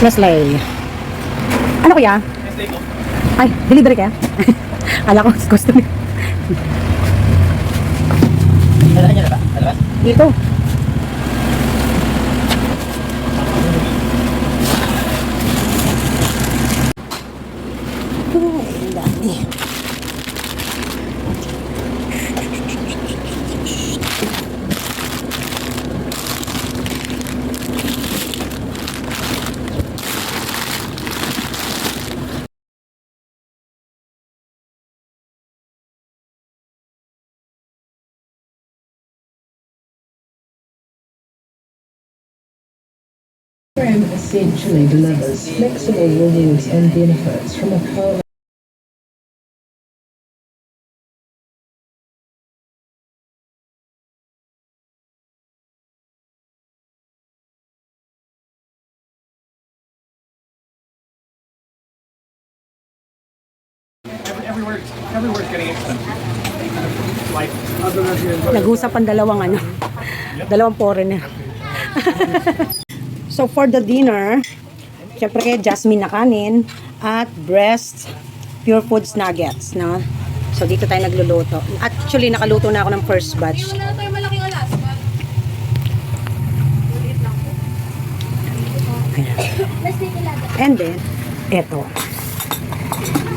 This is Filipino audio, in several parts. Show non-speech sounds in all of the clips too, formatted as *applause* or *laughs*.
Leslie. Ano kaya? Ay, delivery kaya? *laughs* Ala ko, gusto niyo. Dala niya na ba? Dala? Dito. Program essentially delivers flexible rewards and benefits from a coalition Everywhere, everywhere's getting expensive. Like, Nag-usap ang dalawang ano, *laughs* dalawang foreigner. *laughs* so for the dinner, syempre Jasmine na kanin at breast pure foods nuggets, no? So dito tayo nagluluto. Actually, nakaluto na ako ng first batch. And then, eto.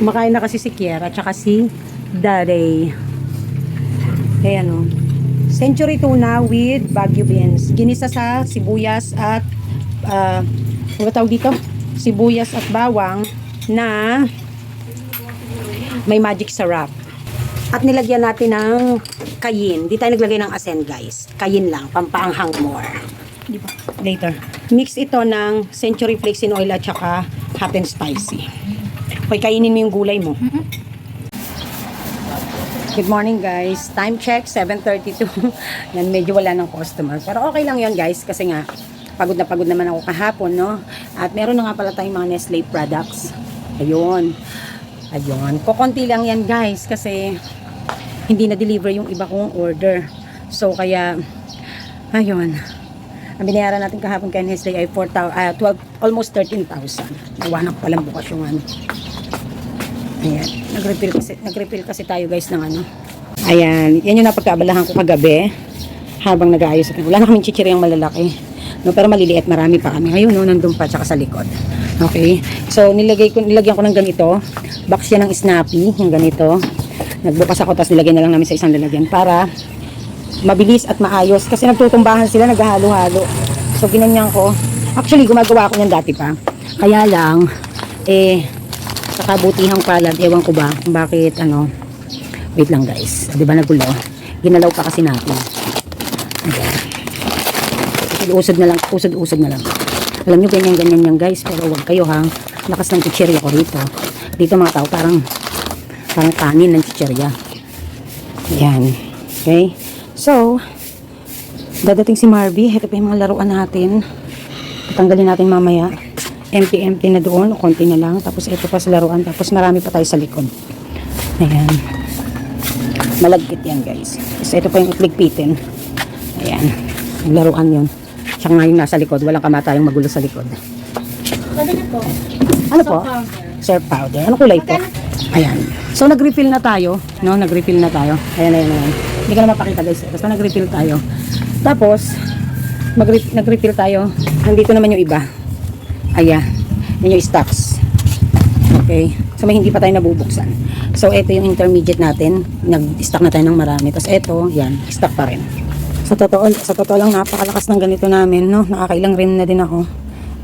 Kumakain na kasi si Kiera at si Daddy. Ayan o. Century tuna with Baguio beans. Ginisa sa sibuyas at uh, tawag dito? Sibuyas at bawang na may magic sarap. At nilagyan natin ng kayin. Di tayo naglagay ng asen guys. Kayin lang. Pampaanghang more. Di ba? Later. Mix ito ng century flakes in oil at saka hot and spicy. Okay, kainin mo yung gulay mo. Good morning guys. Time check, 7.32. *laughs* Yan, medyo wala ng customer. Pero okay lang yon guys kasi nga pagod na pagod naman ako kahapon, no? At meron na nga pala tayong mga Nestle products. Ayun. Ayun. Kukunti lang yan guys kasi hindi na-deliver yung iba kong order. So kaya, ayun. Ang binayaran natin kahapon kay Nestle ay 4,000, ah, 12, almost 13,000. Nawanak pa lang bukas yung ano. Ayan. Nag-refill kasi, nag-refill kasi tayo guys ng ano. Ayan. Yan yung napagkaabalahan ko kagabi. Habang nag-aayos. Wala na kaming chichiryang malalaki. No, pero maliliit. Marami pa kami. Ngayon, no, nandun pa. Tsaka sa likod. Okay. So, nilagay ko, nilagyan ko ng ganito. Box yan ng snappy. Yung ganito. Nagbukas ako. Tapos nilagay na lang namin sa isang lalagyan. Para mabilis at maayos. Kasi nagtutumbahan sila. Naghahalo-halo. So, ginanyan ko. Actually, gumagawa ako niyan dati pa. Kaya lang, eh, sa kabutihang palad, ewan ko ba kung bakit, ano, wait lang guys, di ba nagulo? Ginalaw pa kasi natin. Ayan. Usod na lang, usod-usod na lang. Alam nyo, ganyan-ganyan yan guys, pero wag kayo ha. Lakas ng chichirya ko rito. Dito mga tao, parang, parang kanin ng chichirya. Ayan. Okay? So, dadating si Marvy. Ito pa yung mga laruan natin. Tatanggalin natin mamaya. Empty-empty na doon. O konti na lang. Tapos ito pa sa laruan. Tapos marami pa tayo sa likod. Ayan. Malagkit yan guys. Tapos ito pa yung itligpitin. Ayan. Laruan yun. Tsaka nga yung nasa likod. Walang kamatayang magulo sa likod. Ano po? Surf powder. Ano kulay po? Ayan. So, nag-refill na tayo. No, nag-refill na tayo. Ayan, ayan, ayan. Hindi ko na mapakita guys. Basta nag-refill tayo. Tapos, nag-refill tayo. Nandito naman yung iba. Ayan. Yan yung stocks. Okay. So, may hindi pa tayo nabubuksan. So, ito yung intermediate natin. Nag-stock na tayo ng marami. Tapos, ito, yan. Stock pa rin. Sa totoo, sa totoo lang, napakalakas ng ganito namin, no? Nakakailang rin na din ako.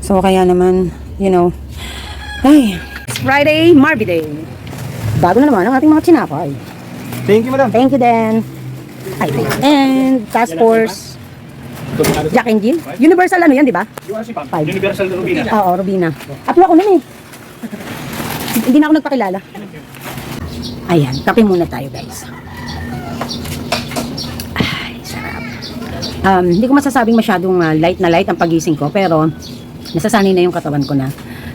So, kaya naman, you know, ay, it's Friday, Marby Day. Bago na naman ang ating mga chinapay. Thank you, madam. Thank you, Dan. Ay, and Task Force, Jack and Jill. Universal ano yan, di ba? Five. Universal Rubina. Oo, Rubina. Atlo ako nun eh. Hindi na ako nagpakilala. Ayan, kape muna tayo guys. Ay, sarap. Um, hindi ko masasabing masyadong ah, light na light ang pagising ko, pero nasasanay na yung katawan ko na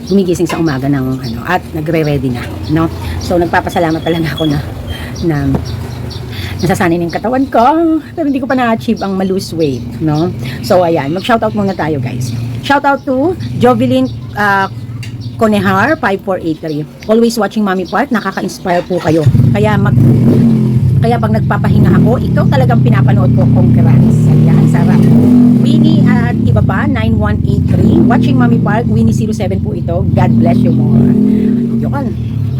gumigising sa umaga ng ano at nagre-ready na, no? So nagpapasalamat talaga ako na na nasasanay na yung katawan ko pero hindi ko pa na-achieve ang ma-lose weight, no? So ayan, mag-shoutout muna tayo guys. Shout out to Jovelyn uh, Conehar 5483. Always watching Mommy Part, nakaka-inspire po kayo. Kaya mag kaya pag nagpapahinga ako, ikaw talagang pinapanood ko. Congrats. Sarap. Winnie at iba pa, 9183. Watching Mommy Park, Winnie 07 po ito. God bless you more. Yun.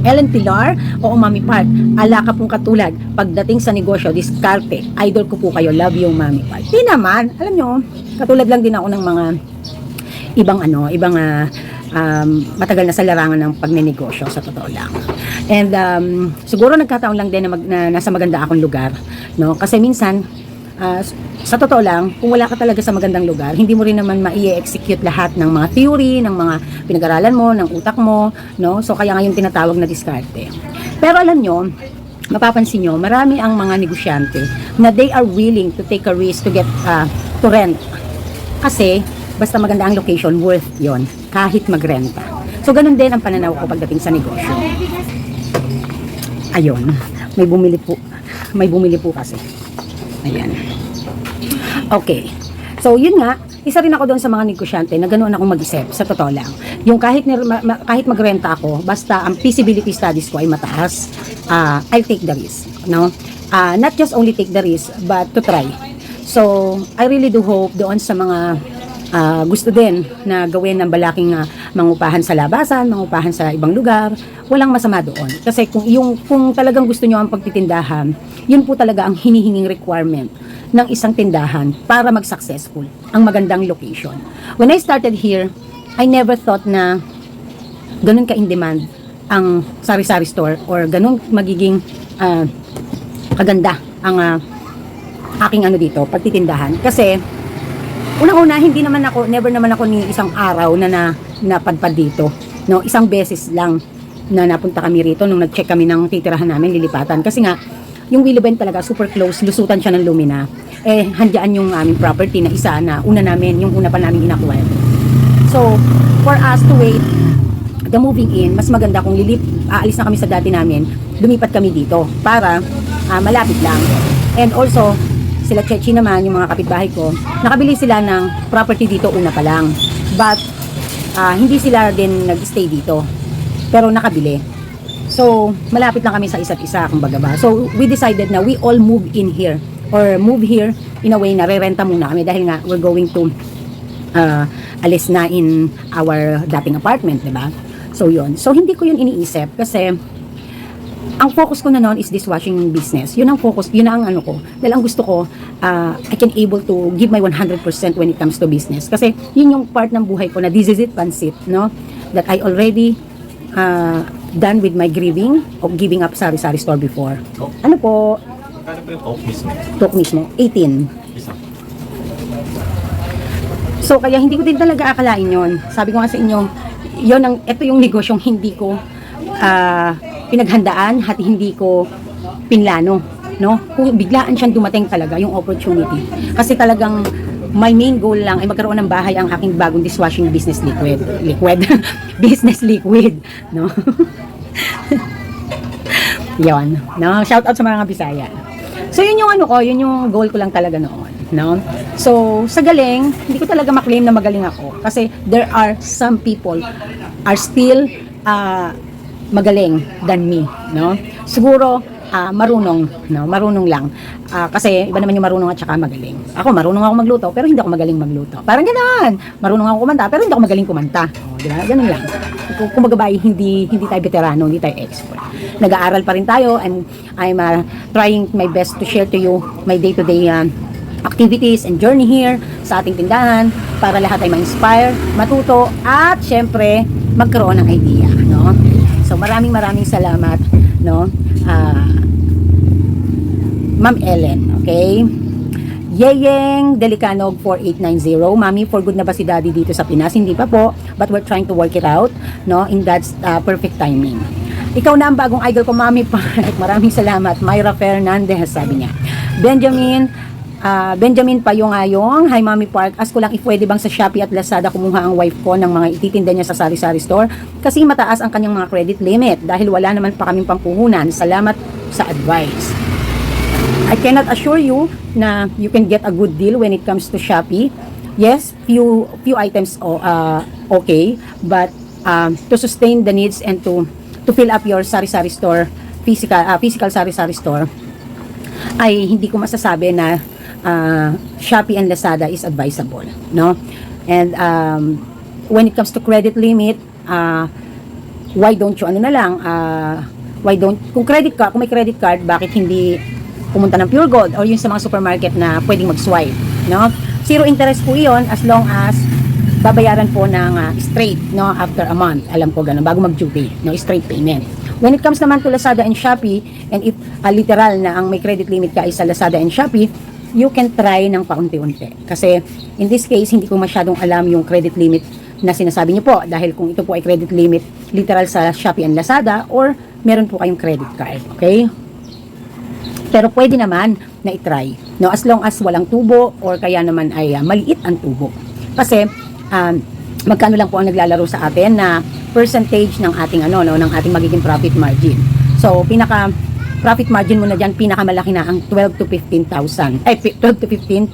Ellen Pilar, oo Mami Park, ala ka pong katulad. Pagdating sa negosyo, diskarte. Idol ko po kayo. Love you, Mami Park. Di naman, alam nyo, katulad lang din ako ng mga ibang ano, ibang ah, um, matagal na sa larangan ng pagnenegosyo sa totoo lang. And um, siguro nagkataon lang din na, mag, na nasa maganda akong lugar, no? Kasi minsan ah, sa totoo lang, kung wala ka talaga sa magandang lugar, hindi mo rin naman ma-execute lahat ng mga theory, ng mga pinag-aralan mo, ng utak mo, no? So kaya ngayon tinatawag na diskarte. Pero alam nyo, mapapansin nyo, marami ang mga negosyante na they are willing to take a risk to get ah, to rent kasi, basta maganda ang location, worth yon kahit magrenta. So, ganun din ang pananaw ko pagdating sa negosyo. Ayun, may bumili po. May bumili po kasi. Ayan. Okay. So, yun nga, isa rin ako doon sa mga negosyante na ganoon akong mag-isip, sa totoo lang. Yung kahit, ma- kahit magrenta ako, basta ang feasibility studies ko ay mataas, ah, I'll take the risk. No? Ah, not just only take the risk, but to try. So, I really do hope doon sa mga ah, gusto din na gawin ng balaking ah, mangupahan sa labasan, mangupahan sa ibang lugar, walang masama doon. Kasi kung, yung, kung talagang gusto nyo ang pagtitindahan, yun po talaga ang hinihinging requirement ng isang tindahan para mag-successful ang magandang location. When I started here, I never thought na ganun ka in demand ang sari-sari store or ganun magiging ah, kaganda ang ah, aking ano dito, pagtitindahan. Kasi, unang-una, hindi naman ako, never naman ako ni isang araw na, na napadpad dito. No, isang beses lang na napunta kami rito nung nag-check kami ng titirahan namin, lilipatan. Kasi nga, yung Willowbend talaga super close, lusutan siya ng Lumina. Eh, handyan yung aming property na isa na una namin, yung una pa namin inakuha. So, for us to wait the moving in, mas maganda kung lilip, aalis na kami sa dati namin, lumipat kami dito para ah, malapit lang. And also, sila Chechi naman, yung mga kapitbahay ko, nakabili sila ng property dito una pa lang. But, ah, hindi sila din nag-stay dito. Pero nakabili. So, malapit lang kami sa isa't isa, kumbaga ba. So, we decided na we all move in here or move here in a way na re-renta muna kami dahil nga we're going to uh, alis na in our dating apartment, di ba? So, yun. So, hindi ko yun iniisip kasi ang focus ko na noon is dishwashing business. Yun ang focus, yun ang ano ko. Dahil ang gusto ko, uh, I can able to give my 100% when it comes to business. Kasi yun yung part ng buhay ko na this is it, pansit, no? That I already uh, done with my grieving of giving up sari-sari store before. Oh. Ano po, Kano po yung Coke mismo? talk mismo, 18. Isa. So, kaya hindi ko din talaga akalain yon. Sabi ko nga sa inyo, yon ang, ito yung negosyong hindi ko ah, pinaghandaan at hindi ko pinlano. No? Kung biglaan siyang dumating talaga, yung opportunity. Kasi talagang my main goal lang ay magkaroon ng bahay ang aking bagong dishwashing business liquid. Liquid. *laughs* business liquid. No? *laughs* yon no shout out sa mga Bisaya so yun yung ano ko yun yung goal ko lang talaga noon no so sa galing hindi ko talaga maklaim na magaling ako kasi there are some people are still uh, magaling than me no? Siguro ah, marunong no? Marunong lang. Ah, kasi iba naman yung marunong at saka magaling. Ako marunong ako magluto pero hindi ako magaling magluto. Parang ganoon marunong ako kumanta pero hindi ako magaling kumanta. Oh, di ba? Ganun lang. Kung kumbaga ba, hindi hindi tayo veterano hindi tayo expert. Nag-aaral pa rin tayo and I'm uh, trying my best to share to you my day-to-day uh, activities and journey here sa ating tindahan para lahat ay ma-inspire, matuto at syempre magkaroon ng idea? So maraming maraming salamat, no? Ah, Ma'am Ellen, okay? Yeyeng Delicanog 4890. Mami, for good na ba si Daddy dito sa Pinas? Hindi pa po, but we're trying to work it out, no? In Dad's uh, perfect timing. Ikaw na ang bagong idol ko, Mami Park. *laughs* Maraming salamat. Myra Fernandez, sabi niya. Benjamin, ah, Benjamin Payong-Ayong. Hi, Mami Park. Ask ko lang if pwede bang sa Shopee at Lazada kumuha ang wife ko ng mga ititinda niya sa sari-sari store kasi mataas ang kanyang mga credit limit dahil wala naman pa kaming pangpuhunan. Salamat sa advice. I cannot assure you na you can get a good deal when it comes to Shopee. yes, few few items uh, okay, but um, to sustain the needs and to to fill up your sari-sari store, physical uh, physical sari-sari store, ay hindi ko masasabi na uh, Shopee and Lazada is advisable, no? And um, when it comes to credit limit, uh, why don't you ano na lang, uh, why don't kung credit card, kung may credit card, bakit hindi pumunta ng Pure Gold or yung sa mga supermarket na pwedeng mag-swipe, no? Zero interest po 'yon as long as babayaran po ng uh, straight no after a month. Alam ko ganun bago mag-due date, no straight payment. When it comes naman to Lazada and Shopee and if uh, literal na ang may credit limit ka is sa Lazada and Shopee, you can try ng paunti-unti. Kasi in this case, hindi ko masyadong alam yung credit limit na sinasabi niyo po dahil kung ito po ay credit limit literal sa Shopee and Lazada or meron po kayong credit card. Okay? Pero pwede naman na itry. No, as long as walang tubo or kaya naman ay ah, maliit ang tubo. Kasi um, magkano lang po ang naglalaro sa atin na percentage ng ating ano no ng ating magiging profit margin. So pinaka profit margin mo na diyan pinakamalaki na ang 12 to 15,000 ay 12 to 15%.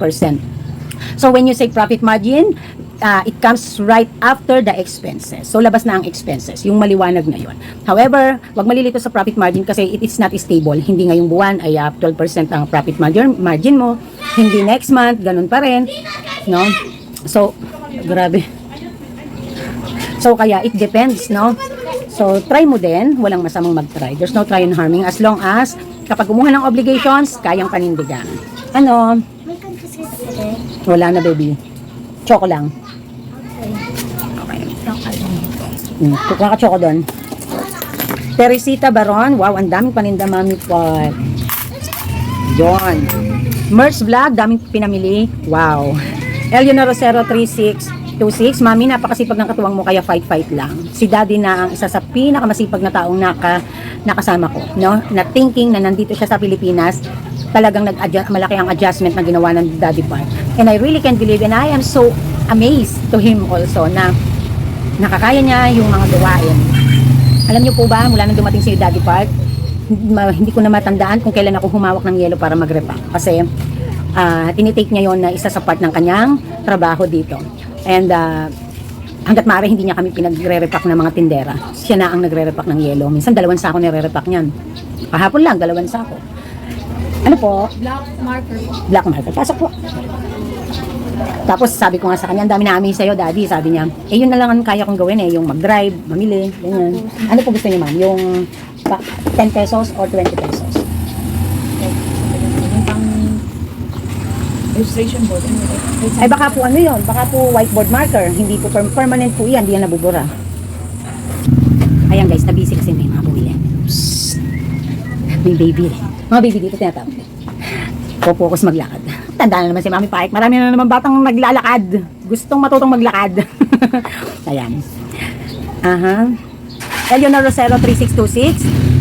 So when you say profit margin, uh, it comes right after the expenses. So labas na ang expenses, yung maliwanag na yon. However, wag malilito sa profit margin kasi it is not stable. Hindi ngayong buwan ay uh, 12% ang profit margin margin mo, hindi next month ganun pa rin, no? So grabe. So kaya it depends, no? So try mo din, walang masamang mag-try. There's no try and harming as long as kapag kumuha ng obligations, kayang panindigan. Ano? May kantas kasi. Wala na, baby. Choco lang. Okay. lang. Mm, kukuha ka choco doon. Teresita Baron. Wow, ang daming paninda, mami pot. Yon. Merch Vlog, daming pinamili. Wow. Eleanor Rosero 3626. Mami, napakasipag ng katuwang mo, kaya fight-fight lang. Si Daddy na ang isa sa pinakamasipag na taong naka, nakasama ko. No? Na thinking na nandito siya sa Pilipinas, talagang nag malaki ang adjustment na ginawa ng Daddy Park. And I really can't believe and I am so amazed to him also na nakakaya niya yung mga gawain. Alam niyo po ba, mula nang dumating si Daddy Park, hindi, ko na matandaan kung kailan ako humawak ng yelo para mag-repack. Kasi ah tinitake niya yon na isa sa part ng kanyang trabaho dito. And ah, hanggat maaari hindi niya kami pinagre-repack ng mga tindera. Siya na ang nagre-repack ng yelo. Minsan dalawang sako nire-repack niyan. Kahapon lang, dalawang sako. Ano po? Black marker po. Black market. Pasok po. Tapos sabi ko nga sa kanya, ang dami na amin sa'yo, daddy. Sabi niya, eh yun na lang ang kaya kong gawin eh, yung mag-drive, mamili, ganyan. Ano po gusto niyo ma'am? Yung pa- 10 pesos or 20 pesos? Registration board. Ay baka po ano yun, baka po whiteboard marker. Hindi po per- permanent po yan, hindi yan nabubura. Ayan guys, na-busy kasi may mga bumili. May baby. Mga baby dito tinatawag. Focus maglakad. Tanda na naman si Mami Pike. Marami na naman batang naglalakad. Gustong matutong maglakad. *laughs* Ayan. Aha. Eleanor Rosero 3626.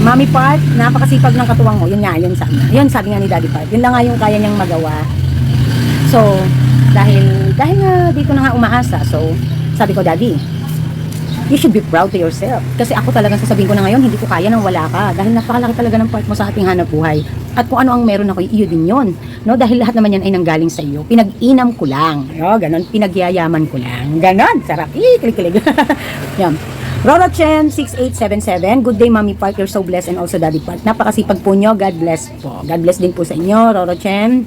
Mami Park, napakasipag ng katuwang mo. Yun nga, yun sabi niya. Yun sabi nga ni Daddy Park. Yun lang nga yung kaya niyang magawa. So, dahil, dahil nga dito na nga umaasa. So, sabi ko, Daddy, you should be proud to yourself. Kasi ako talagang sasabihin ko na ngayon, hindi ko kaya nang wala ka. Dahil napakalaki talaga ng part mo sa ating hanap buhay. At kung ano ang meron ako, iyo din yon. No? Dahil lahat naman yan ay nanggaling sa iyo. Pinag-inam ko lang. No? Ganon, pinagyayaman ko lang. Ganon, sarap. Ikilig-kilig. *laughs* yan. Roro Chen, 6877. Good day, Mami Park. You're so blessed and also Daddy Park. Napakasipag po nyo. God bless po. God bless din po sa inyo, Roro Chen.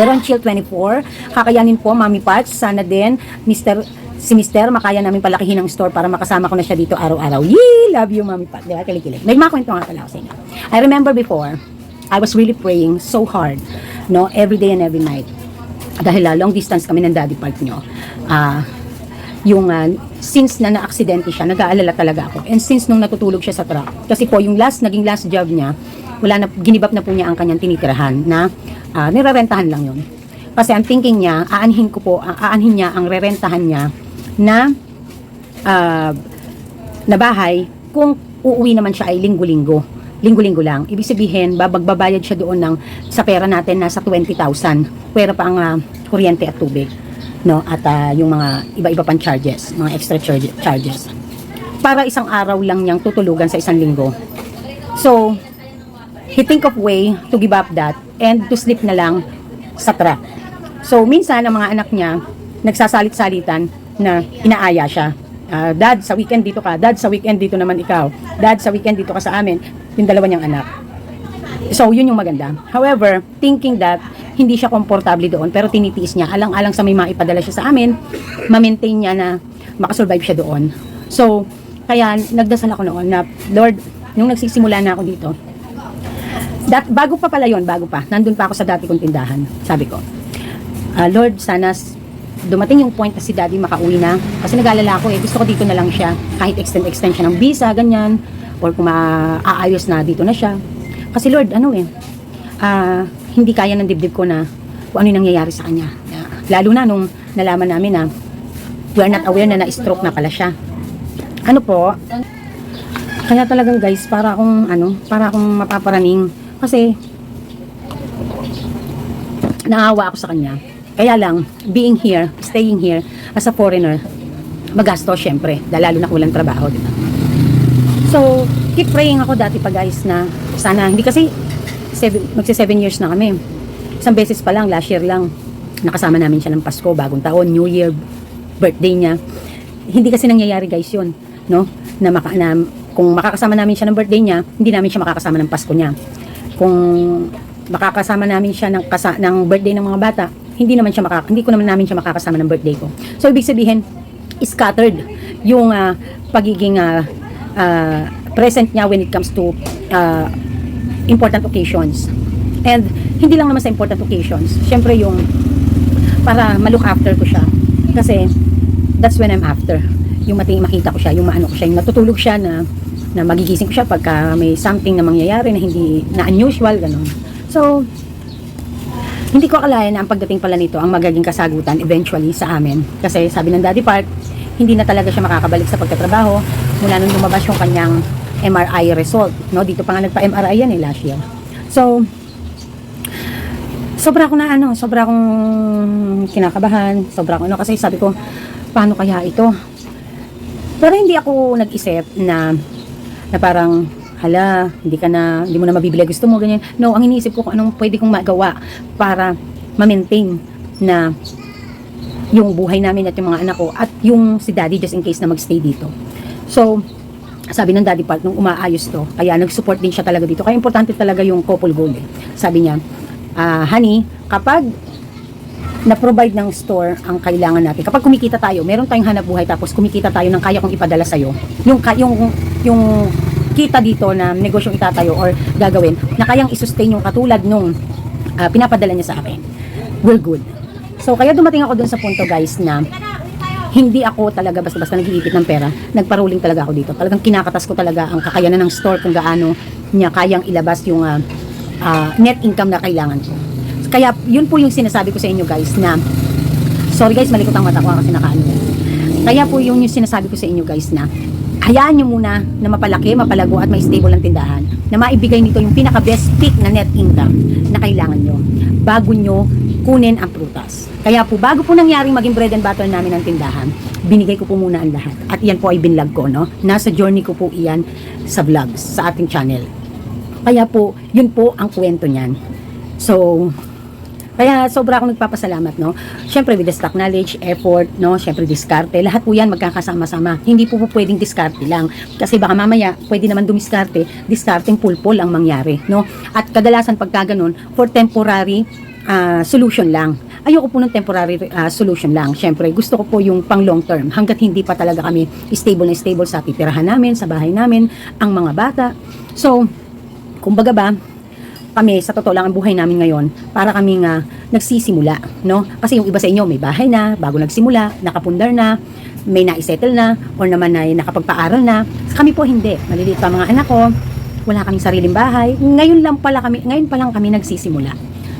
Deron Chill 24. Kakayanin po, Mami Park. Sana din, Mr si Mister, makaya namin palakihin ang store para makasama ko na siya dito araw-araw. Yee! Love you, Mami Pat. Di ba? Kilig-kilig. May mga kwento nga pala ako sa inyo. I remember before, I was really praying so hard, no? Every day and every night. Dahil uh, long distance kami ng daddy part nyo. Ah, yung uh, since na na-aksidente siya, nag-aalala talaga ako. And since nung natutulog siya sa truck, kasi po yung last, naging last job niya, wala na, ginibap na po niya ang kanyang tinitirahan na uh, nirarentahan lang yun. Kasi ang thinking niya, aanhin ko po, a- aanhin niya ang rerentahan niya na ah, na bahay kung uuwi naman siya ay linggo-linggo. Linggo-linggo lang. Ibig sabihin, babagbabayad siya doon ng sa pera natin nasa 20,000. Pera pa ang ah, kuryente at tubig. No? At ah, yung mga iba-iba pang charges, mga extra charge- charges. Para isang araw lang niyang tutulugan sa isang linggo. So, he think of way to give up that and to sleep na lang sa truck. So, minsan, ang mga anak niya, nagsasalit-salitan na inaaya siya. Ah, dad, sa weekend dito ka. Dad, sa weekend dito naman ikaw. Dad, sa weekend dito ka sa amin. Yung dalawa niyang anak. So, yun yung maganda. However, thinking that hindi siya komportable doon, pero tinitiis niya, alang-alang sa may maipadala siya sa amin, ma-maintain niya na makasurvive siya doon. So, kaya nagdasal ako noon na, Lord, nung nagsisimula na ako dito, dat, bago pa pala yon bago pa, nandun pa ako sa dati kong tindahan, sabi ko, "Ah, Lord, sana dumating yung point na si daddy makauwi na. Kasi nag-alala ako eh, gusto ko dito na lang siya. Kahit extend extension ng visa, ganyan. Or kung maaayos na dito na siya. Kasi Lord, ano eh, ah, hindi kaya ng dibdib ko na kung ano yung nangyayari sa kanya. Lalo na nung nalaman namin na we are not aware na na-stroke na pala siya. Ano po, kaya talagang guys, para akong ano, para akong mapaparaning. Kasi, naawa ako sa kanya. Kaya lang, being here, staying here, as a foreigner, magasto syempre, lalo na kung walang trabaho, di? So, keep praying ako dati pa guys na sana, hindi kasi seven, magsi 7 years na kami. Isang beses pa lang, last year lang, nakasama namin siya ng Pasko, bagong taon, New Year, birthday niya. Hindi kasi nangyayari guys yun, no? Na, maka, na kung makakasama namin siya ng birthday niya, hindi namin siya makakasama ng Pasko niya. Kung makakasama namin siya ng, kasa, ng birthday ng mga bata, hindi naman siya makaka, hindi ko naman namin siya makakasama ng birthday ko. So, ibig sabihin, scattered yung ah, pagiging ah, ah, present niya when it comes to ah, important occasions. And hindi lang naman sa important occasions. Siyempre yung para ma-look after ko siya. Kasi that's when I'm after. Yung mati makita ko siya, yung maano ko siya, yung natutulog siya na na magigising ko siya pagka may something na mangyayari na hindi na unusual ganun. So hindi ko akalain na ang pagdating pala nito ang magiging kasagutan eventually sa amin. Kasi sabi ng Daddy Park, hindi na talaga siya makakabalik sa pagtatrabaho mula nung lumabas yung kanyang MRI result. No? Dito pa nga nagpa-MRI yan eh last year. So, sobra ako na ano, sobra akong kinakabahan, sobra ako ano, kasi sabi ko, paano kaya ito? Pero hindi ako nag-isip na, na parang, hala, hindi ka na, hindi mo na mabibili gusto mo, ganyan. No, ang iniisip ko kung anong pwede kong magawa para ma-maintain na yung buhay namin at yung mga anak ko at yung si daddy just in case na magstay dito. So, sabi ng daddy part nung umaayos to, kaya nag-support din siya talaga dito. Kaya importante talaga yung couple goal eh. Sabi niya, ah, honey, kapag na-provide ng store ang kailangan natin. Kapag kumikita tayo, meron tayong hanap buhay tapos kumikita tayo ng kaya kong ipadala sa'yo. Yung, yung, yung kita dito na negosyong itatayo or gagawin na kayang isustain yung katulad nung ah, pinapadala niya sa akin. We're good. So, kaya dumating ako dun sa punto guys na hindi ako talaga basta-basta nag-iipit ng pera. Nagparuling talaga ako dito. Talagang kinakatas ko talaga ang kakayanan ng store kung gaano niya kayang ilabas yung ah, ah, net income na kailangan ko. Kaya yun po yung sinasabi ko sa inyo guys na sorry guys, malikot ang mata ko ah, kasi nakaano. Kaya po yung, yung sinasabi ko sa inyo guys na hayaan nyo muna na mapalaki, mapalago at may stable ang tindahan na maibigay nito yung pinaka best pick na net income na kailangan nyo bago nyo kunin ang prutas. Kaya po, bago po nangyaring maging bread and butter namin ang tindahan, binigay ko po muna ang lahat. At iyan po ay binlog ko, no? Nasa journey ko po iyan sa vlogs, sa ating channel. Kaya po, yun po ang kwento niyan. So, kaya sobra akong nagpapasalamat, no? Siyempre, with the stock knowledge, effort, no? Siyempre, diskarte. Lahat po yan magkakasama-sama. Hindi po po pwedeng diskarte lang. Kasi baka mamaya, pwede naman dumiskarte, diskarting pulpol ang mangyari, no? At kadalasan pagka ganun, for temporary ah, solution lang. Ayoko po ng temporary ah, solution lang. Siyempre, gusto ko po yung pang long term. Hanggat hindi pa talaga kami stable na stable sa titirahan namin, sa bahay namin, ang mga bata. So, kumbaga ba, kami, sa totoo lang ang buhay namin ngayon, para kami nga nagsisimula, no? Kasi yung iba sa inyo, may bahay na, bago nagsimula, nakapundar na, may naisettle na, or naman ay nakapagpaaral na. Kami po hindi. Maliliit pa mga anak ko, wala kaming sariling bahay. Ngayon lang pala kami, ngayon pa lang kami nagsisimula,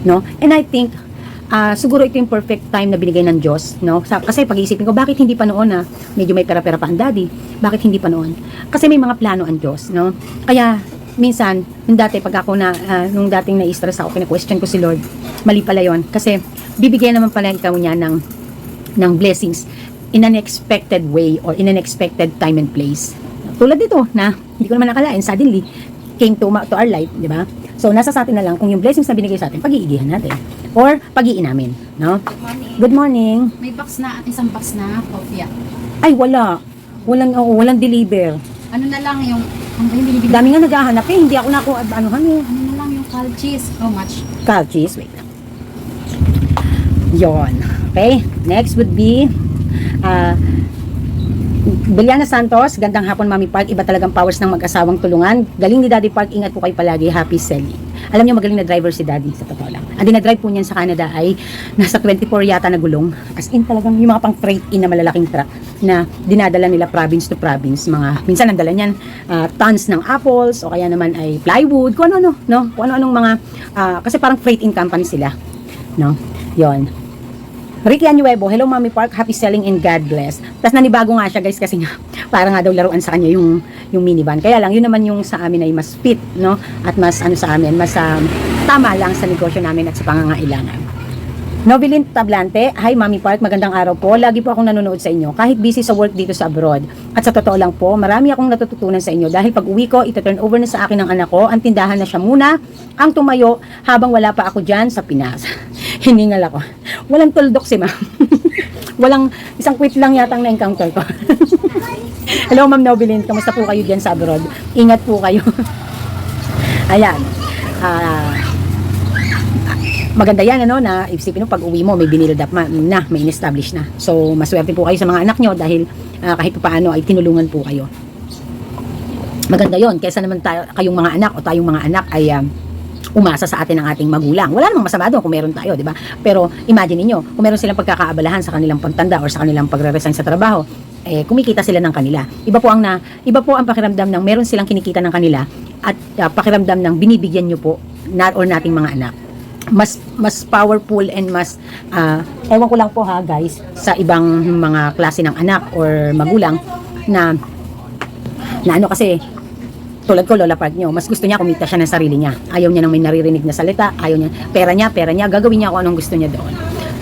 no? And I think, ah siguro ito yung perfect time na binigay ng Diyos, no? Kasi pag-iisipin ko, bakit hindi pa noon na medyo may pera-pera pa ang daddy? Bakit hindi pa noon? Kasi may mga plano ang Diyos, no? Kaya, minsan, nung dati, pag ako na, ah, nung dating na-stress ako, kina-question ko si Lord, mali pala yon Kasi, bibigyan naman pala ikaw niya ng, ng blessings in an expected way or in an expected time and place. Tulad dito, na hindi ko naman nakalain, suddenly, came to, to our life, di ba? So, nasa sa atin na lang kung yung blessings na binigay sa atin, pag-iigihan natin. Or, pag-iinamin. No? Good morning. May box na at isang box na kopya. Ay, wala. Walang, oo, walang deliver. Ano na lang yung, ang hindi binibigay, Dami nga naghahanap eh. Hindi ako na ako, ano, ano, ano na lang yung cal cheese. How much? Cal cheese. Wait lang. Yon. Okay. Next would be, uh, Beliana Santos, gandang hapon Mami Park, iba talagang powers ng mag-asawang tulungan. Galing ni Daddy Park, ingat po kayo palagi, happy selling. Alam niyo magaling na driver si Daddy, sa totoo lang. Ang dinadrive po niyan sa Canada ay nasa 24 yata na gulong. As in talagang yung mga pang freight in na malalaking truck na dinadala nila province to province. Mga, minsan ang dala niyan, ah, tons ng apples o kaya naman ay plywood, kung ano-ano, no? Kung ano-anong mga, ah, kasi parang freight in company sila. No? Yon. Ricky Anuevo, hello Mami Park, happy selling and God bless. Tapos nanibago nga siya guys kasi nga para nga daw laruan sa kanya yung yung minivan. Kaya lang yun naman yung sa amin ay mas fit, no? At mas ano sa amin, mas um, tama lang sa negosyo namin at sa pangangailangan. Novelin Tablante, Hi Mami Park, magandang araw po. Lagi po akong nanonood sa inyo kahit busy sa work dito sa abroad. At sa totoo lang po, marami akong natututunan sa inyo dahil pag uwi ko, ito turn over na sa akin ng anak ko. Ang tindahan na siya muna, ang tumayo habang wala pa ako dyan sa Pinas. Hiningal ako. Walang tuldok si ma'am. *laughs* Walang isang quit lang yata ang na-encounter ko. *laughs* Hello Ma'am Nobilin, kamusta po kayo dyan sa abroad? Ingat po kayo. *laughs* Ayan. Ah, maganda yan ano na isipin mo pag uwi mo may binild up na may in-establish na so maswerte po kayo sa mga anak nyo dahil ah, kahit pa paano ay tinulungan po kayo maganda yon kaysa naman tayo, kayong mga anak o tayong mga anak ay um, umasa sa atin ng ating magulang. Wala namang masama doon kung meron tayo, di ba? Pero imagine niyo, kung meron silang pagkakaabalahan sa kanilang pagtanda or sa kanilang pagre-resign sa trabaho, eh kumikita sila ng kanila. Iba po ang na, iba po ang pakiramdam ng meron silang kinikita ng kanila at ah, pakiramdam ng binibigyan niyo po na or nating mga anak mas mas powerful and mas ah, ewan ko lang po ha guys sa ibang mga klase ng anak or magulang na na ano kasi tulad ko Lola Park nyo, mas gusto niya kumita siya ng sarili niya. Ayaw niya nang may naririnig na salita, ayaw niya, pera niya, pera niya, gagawin niya kung anong gusto niya doon.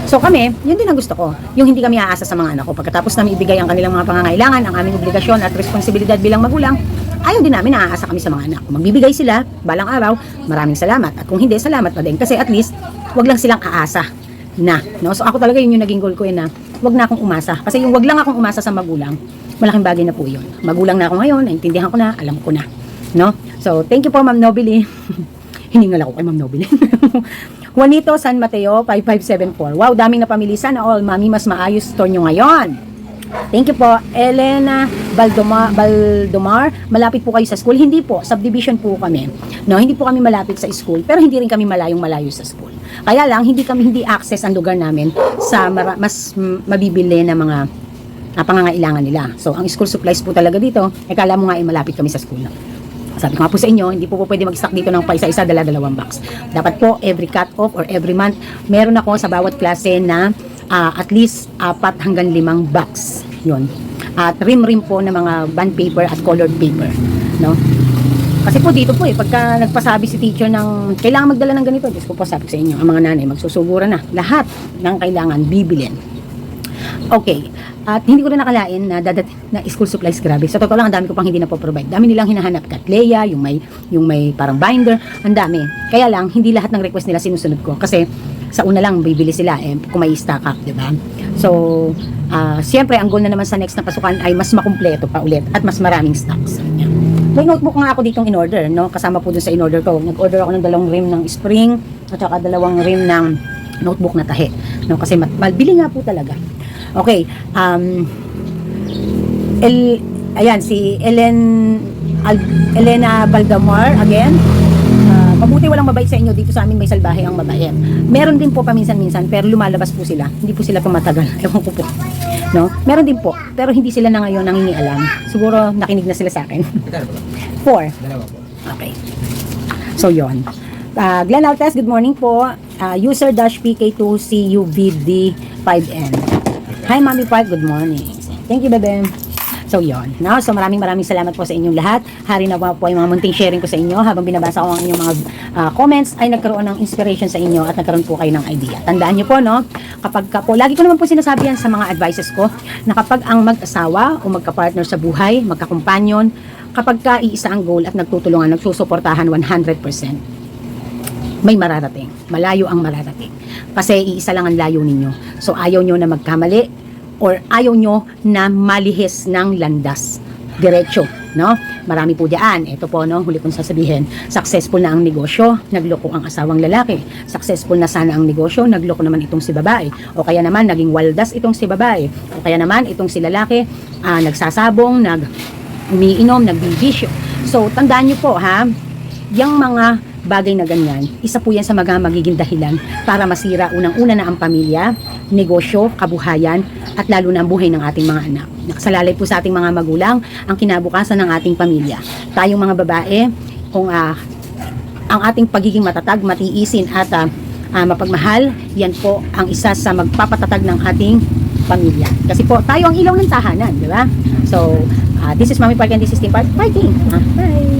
So kami, yun din ang gusto ko. Yung hindi kami aasa sa mga anak ko. Pagkatapos namin ibigay ang kanilang mga pangangailangan, ang aming obligasyon at responsibilidad bilang magulang, ayaw din namin naaasa kami sa mga anak. Kung magbibigay sila, balang araw, maraming salamat. At kung hindi, salamat pa din. Kasi at least, wag lang silang aasa na. No? So ako talaga yun yung naging goal ko yun na wag na akong umasa. Kasi yung wag lang akong umasa sa magulang, malaking bagay na po yun. Magulang na ako ngayon, naintindihan ko na, alam ko na. No? So, thank you po Ma'am Nobili. *laughs* Hiningal ako kay Ma'am Nobili. *laughs* Juanito San Mateo 5574. Wow, daming napamili. Sana all, Mami, mas maayos store nyo ngayon. Thank you po. Elena Baldoma, Baldomar, malapit po kayo sa school? Hindi po, subdivision po kami. No, hindi po kami malapit sa school, pero hindi rin kami malayong malayo sa school. Kaya lang, hindi kami hindi access ang lugar namin sa mara- mas mabibili na mga ah, pangangailangan nila. So, ang school supplies po talaga dito, eh kala mo nga eh, malapit kami sa school. Sabi ko nga po sa inyo, hindi po po pwede mag-stock dito ng paisa-isa, dala-dalawang box. Dapat po, every cut-off or every month, meron ako sa bawat klase na ah, at least apat hanggang limang box. Yun. At rim-rim po ng mga bond paper at colored paper. No? Kasi po dito po eh, pagka nagpasabi si teacher ng kailangan magdala ng ganito, Diyos ko po sabi sa inyo, ang mga nanay magsusugura na. Lahat ng kailangan bibilin. Okay. At hindi ko rin nakalain na dadat na school supplies grabe. Sa totoo lang, ang dami ko pang hindi na po-provide. Dami nilang hinahanap Katleya, yung may yung may parang binder, ang dami. Kaya lang hindi lahat ng request nila sinusunod ko kasi sa una lang bibili sila eh kung may stock up, 'di ba? So, ah siyempre ang goal na naman sa next na pasukan ay mas makumpleto pa ulit at mas maraming stocks. May notebook nga ako ditong in-order, no? Kasama po dun sa in-order ko. Nag-order ako ng dalawang rim ng spring at saka dalawang rim ng notebook na tahi. No? Kasi malbili nga po talaga. Okay. Um, El, ayan, si Ellen, Al, Elena Baldamar, again. Ah, mabuti walang mabait sa inyo. Dito sa amin may salbahe ang mabait. Meron din po paminsan-minsan, pero lumalabas po sila. Hindi po sila tumatagal. *laughs* Ewan ko po. No? Meron din po, pero hindi sila na ngayon nangingialam. Siguro nakinig na sila sa akin. *laughs* Four. Dalawa po. Okay. So, yon. Uh, Glenn Altes, good morning po. Uh, user dash PK2CUVD5N. Hi, Mami Park, good morning. Thank you, bebe. So, yon. No? So, maraming maraming salamat po sa inyong lahat. Hari na po yung mga munting sharing ko sa inyo. Habang binabasa ko ang inyong mga ah, comments, ay nagkaroon ng inspiration sa inyo at nagkaroon po kayo ng idea. Tandaan niyo po, no? Kapag ka po, lagi ko naman po sinasabi yan sa mga advices ko, na kapag ang mag-asawa o magka-partner sa buhay, magka-companion, kapag ka iisa ang goal at nagtutulungan, nagsusuportahan 100%, may mararating. Malayo ang mararating. Kasi iisa lang ang layo ninyo. So ayaw nyo na magkamali or ayaw nyo na malihis ng landas. Diretso, no? Marami po diyan. Ito po, no, huli kong sasabihin. Successful na ang negosyo, nagloko ang asawang lalaki. Successful na sana ang negosyo, nagloko naman itong si babae. O kaya naman, naging waldas itong si babae. O kaya naman, itong si lalaki, ah, nagsasabong, nag umiinom, nagbibisyo. So, tandaan nyo po, ha? Yang mga bagay na ganyan, isa po yan sa mga magiging dahilan para masira unang-una na ang pamilya, negosyo, kabuhayan, at lalo na ang buhay ng ating mga anak. Nakasalalay po sa ating mga magulang ang kinabukasan ng ating pamilya. Tayong mga babae, kung ah, ang ating pagiging matatag, matiisin at ah, ah, mapagmahal, yan po ang isa sa magpapatatag ng ating pamilya. Kasi po, tayo ang ilaw ng tahanan, di ba? So, ah, this is Mami Park and this is Team Park Fighting. Ah, bye!